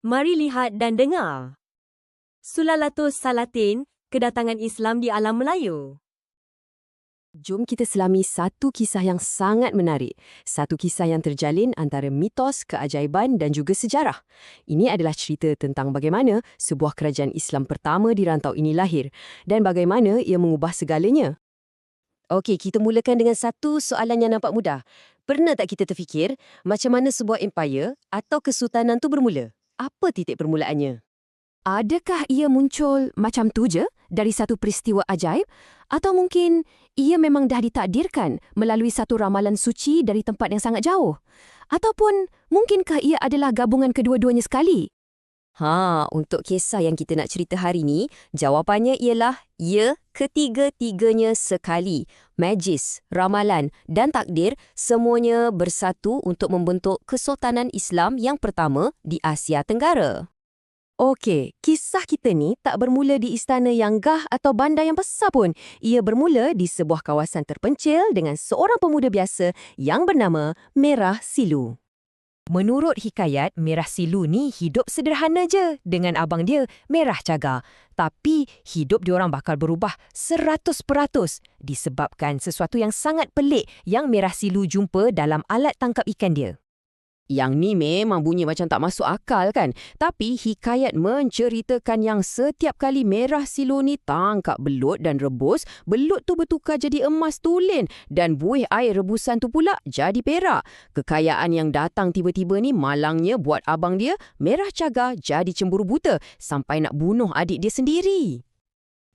Mari lihat dan dengar. Sulalatus Salatin, kedatangan Islam di alam Melayu. Jom kita selami satu kisah yang sangat menarik. Satu kisah yang terjalin antara mitos, keajaiban dan juga sejarah. Ini adalah cerita tentang bagaimana sebuah kerajaan Islam pertama di rantau ini lahir dan bagaimana ia mengubah segalanya. Okey, kita mulakan dengan satu soalan yang nampak mudah. Pernah tak kita terfikir macam mana sebuah empire atau kesultanan tu bermula? Apa titik permulaannya? Adakah ia muncul macam tu je dari satu peristiwa ajaib? Atau mungkin ia memang dah ditakdirkan melalui satu ramalan suci dari tempat yang sangat jauh? Ataupun mungkinkah ia adalah gabungan kedua-duanya sekali? Ha, untuk kisah yang kita nak cerita hari ni, jawapannya ialah ya, ketiga-tiganya sekali. Magis, ramalan dan takdir semuanya bersatu untuk membentuk Kesultanan Islam yang pertama di Asia Tenggara. Okey, kisah kita ni tak bermula di istana yang gah atau bandar yang besar pun. Ia bermula di sebuah kawasan terpencil dengan seorang pemuda biasa yang bernama Merah Silu. Menurut hikayat, Merah Silu ni hidup sederhana je dengan abang dia, Merah Cagar. Tapi hidup diorang bakal berubah 100% disebabkan sesuatu yang sangat pelik yang Merah Silu jumpa dalam alat tangkap ikan dia. Yang ni memang bunyi macam tak masuk akal kan? Tapi hikayat menceritakan yang setiap kali merah silo ni tangkap belut dan rebus, belut tu bertukar jadi emas tulen dan buih air rebusan tu pula jadi perak. Kekayaan yang datang tiba-tiba ni malangnya buat abang dia, merah cagar, jadi cemburu buta sampai nak bunuh adik dia sendiri.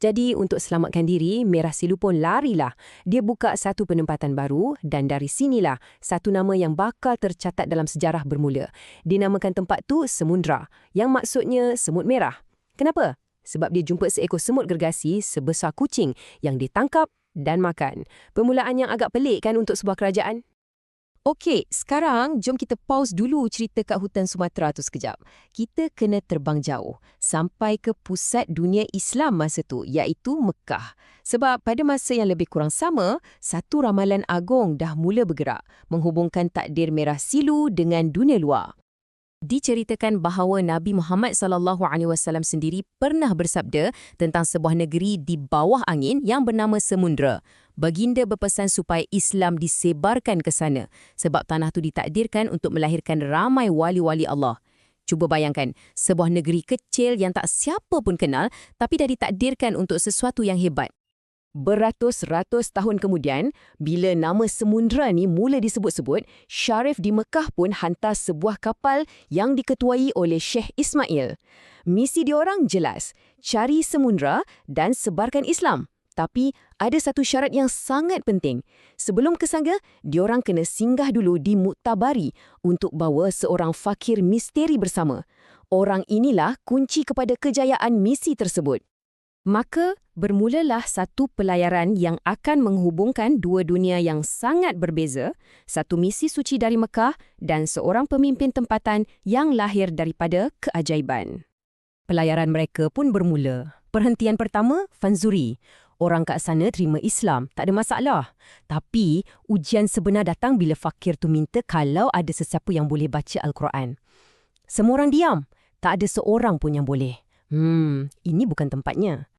Jadi untuk selamatkan diri, Merah Silu pun larilah. Dia buka satu penempatan baru dan dari sinilah satu nama yang bakal tercatat dalam sejarah bermula. Dinamakan tempat tu Semundra, yang maksudnya semut merah. Kenapa? Sebab dia jumpa seekor semut gergasi sebesar kucing yang ditangkap dan makan. Permulaan yang agak pelik kan untuk sebuah kerajaan? Okey, sekarang jom kita pause dulu cerita kat hutan Sumatera tu sekejap. Kita kena terbang jauh sampai ke pusat dunia Islam masa tu iaitu Mekah. Sebab pada masa yang lebih kurang sama, satu ramalan agung dah mula bergerak menghubungkan takdir merah silu dengan dunia luar diceritakan bahawa Nabi Muhammad sallallahu alaihi wasallam sendiri pernah bersabda tentang sebuah negeri di bawah angin yang bernama Semundra. Baginda berpesan supaya Islam disebarkan ke sana sebab tanah itu ditakdirkan untuk melahirkan ramai wali-wali Allah. Cuba bayangkan, sebuah negeri kecil yang tak siapa pun kenal tapi dah ditakdirkan untuk sesuatu yang hebat. Beratus-ratus tahun kemudian, bila nama Semundra ni mula disebut-sebut, Syarif di Mekah pun hantar sebuah kapal yang diketuai oleh Syekh Ismail. Misi diorang jelas, cari Semundra dan sebarkan Islam. Tapi ada satu syarat yang sangat penting. Sebelum ke sana, diorang kena singgah dulu di Muktabari untuk bawa seorang fakir misteri bersama. Orang inilah kunci kepada kejayaan misi tersebut. Maka bermulalah satu pelayaran yang akan menghubungkan dua dunia yang sangat berbeza, satu misi suci dari Mekah dan seorang pemimpin tempatan yang lahir daripada keajaiban. Pelayaran mereka pun bermula. Perhentian pertama, Fanzuri. Orang kat sana terima Islam, tak ada masalah. Tapi ujian sebenar datang bila fakir tu minta kalau ada sesiapa yang boleh baca Al-Quran. Semua orang diam. Tak ada seorang pun yang boleh. Hmm, ini bukan tempatnya.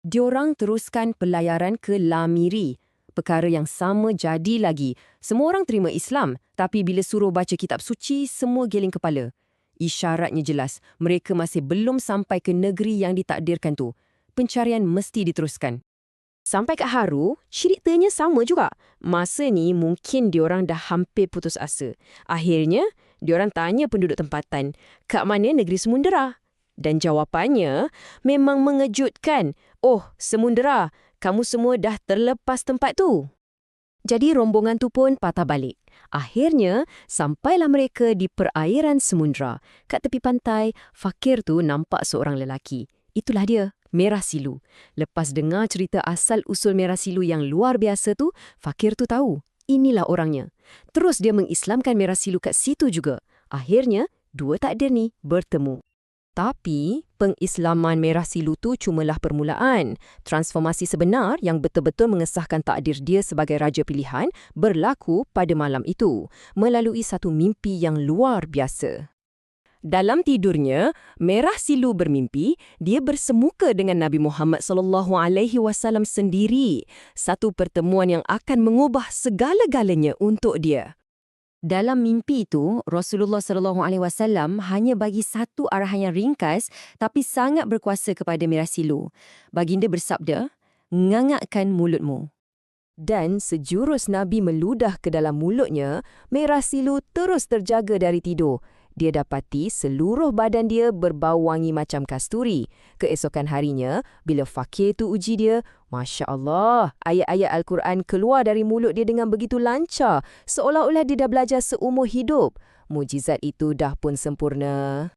Diorang teruskan pelayaran ke Lamiri. Perkara yang sama jadi lagi. Semua orang terima Islam, tapi bila suruh baca kitab suci, semua geling kepala. Isyaratnya jelas, mereka masih belum sampai ke negeri yang ditakdirkan tu. Pencarian mesti diteruskan. Sampai ke Haru, ceritanya sama juga. Masa ni mungkin diorang dah hampir putus asa. Akhirnya, diorang tanya penduduk tempatan, kat mana negeri Semundera? Dan jawapannya memang mengejutkan. Oh, Semundera, kamu semua dah terlepas tempat tu. Jadi rombongan tu pun patah balik. Akhirnya, sampailah mereka di perairan Semundera. Kat tepi pantai, fakir tu nampak seorang lelaki. Itulah dia, Merah Silu. Lepas dengar cerita asal-usul Merah Silu yang luar biasa tu, fakir tu tahu. Inilah orangnya. Terus dia mengislamkan Merah Silu kat situ juga. Akhirnya, dua takdir ni bertemu. Tapi, pengislaman Merah Silu tu cumalah permulaan. Transformasi sebenar yang betul-betul mengesahkan takdir dia sebagai raja pilihan berlaku pada malam itu melalui satu mimpi yang luar biasa. Dalam tidurnya, Merah Silu bermimpi dia bersemuka dengan Nabi Muhammad sallallahu alaihi wasallam sendiri. Satu pertemuan yang akan mengubah segala-galanya untuk dia. Dalam mimpi itu, Rasulullah sallallahu alaihi wasallam hanya bagi satu arahan yang ringkas tapi sangat berkuasa kepada Mirasilu. Baginda bersabda, "Ngangakkan mulutmu." Dan sejurus Nabi meludah ke dalam mulutnya, Merah Silu terus terjaga dari tidur. Dia dapati seluruh badan dia berbau wangi macam kasturi. Keesokan harinya, bila fakir tu uji dia, Masya Allah, ayat-ayat Al-Quran keluar dari mulut dia dengan begitu lancar, seolah-olah dia dah belajar seumur hidup. Mujizat itu dah pun sempurna.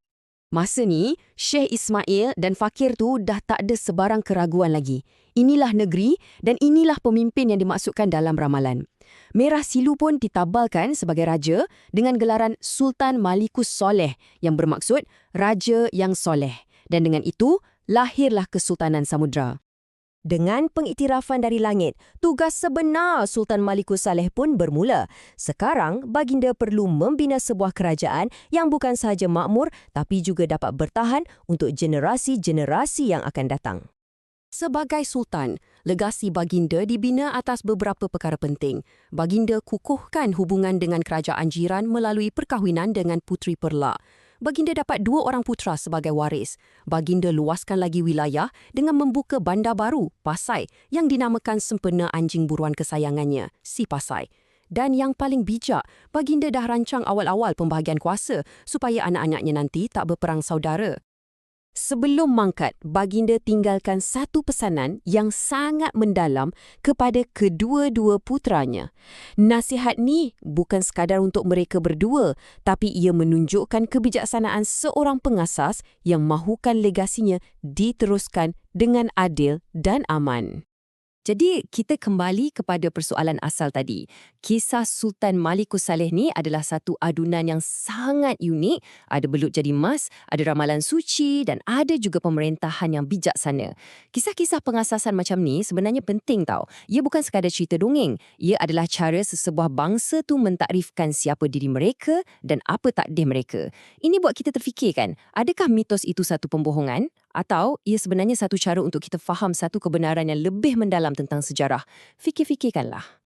Masa ni, Syekh Ismail dan Fakir tu dah tak ada sebarang keraguan lagi. Inilah negeri dan inilah pemimpin yang dimaksudkan dalam ramalan. Merah Silu pun ditabalkan sebagai raja dengan gelaran Sultan Malikus Soleh yang bermaksud Raja yang Soleh. Dan dengan itu, lahirlah Kesultanan Samudra. Dengan pengiktirafan dari langit, tugas sebenar Sultan Malikus Saleh pun bermula. Sekarang, baginda perlu membina sebuah kerajaan yang bukan sahaja makmur tapi juga dapat bertahan untuk generasi-generasi yang akan datang. Sebagai sultan, legasi baginda dibina atas beberapa perkara penting. Baginda kukuhkan hubungan dengan kerajaan jiran melalui perkahwinan dengan Putri Perla. Baginda dapat dua orang putra sebagai waris. Baginda luaskan lagi wilayah dengan membuka bandar baru, Pasai, yang dinamakan sempena anjing buruan kesayangannya, Si Pasai. Dan yang paling bijak, Baginda dah rancang awal-awal pembahagian kuasa supaya anak-anaknya nanti tak berperang saudara. Sebelum mangkat, baginda tinggalkan satu pesanan yang sangat mendalam kepada kedua-dua putranya. Nasihat ni bukan sekadar untuk mereka berdua, tapi ia menunjukkan kebijaksanaan seorang pengasas yang mahukan legasinya diteruskan dengan adil dan aman. Jadi, kita kembali kepada persoalan asal tadi. Kisah Sultan Malikus Saleh ni adalah satu adunan yang sangat unik. Ada belut jadi emas, ada ramalan suci dan ada juga pemerintahan yang bijaksana. Kisah-kisah pengasasan macam ni sebenarnya penting tau. Ia bukan sekadar cerita dongeng. Ia adalah cara sesebuah bangsa tu mentakrifkan siapa diri mereka dan apa takdir mereka. Ini buat kita terfikirkan, adakah mitos itu satu pembohongan? Atau ia sebenarnya satu cara untuk kita faham satu kebenaran yang lebih mendalam tentang sejarah. Fikir-fikirkanlah.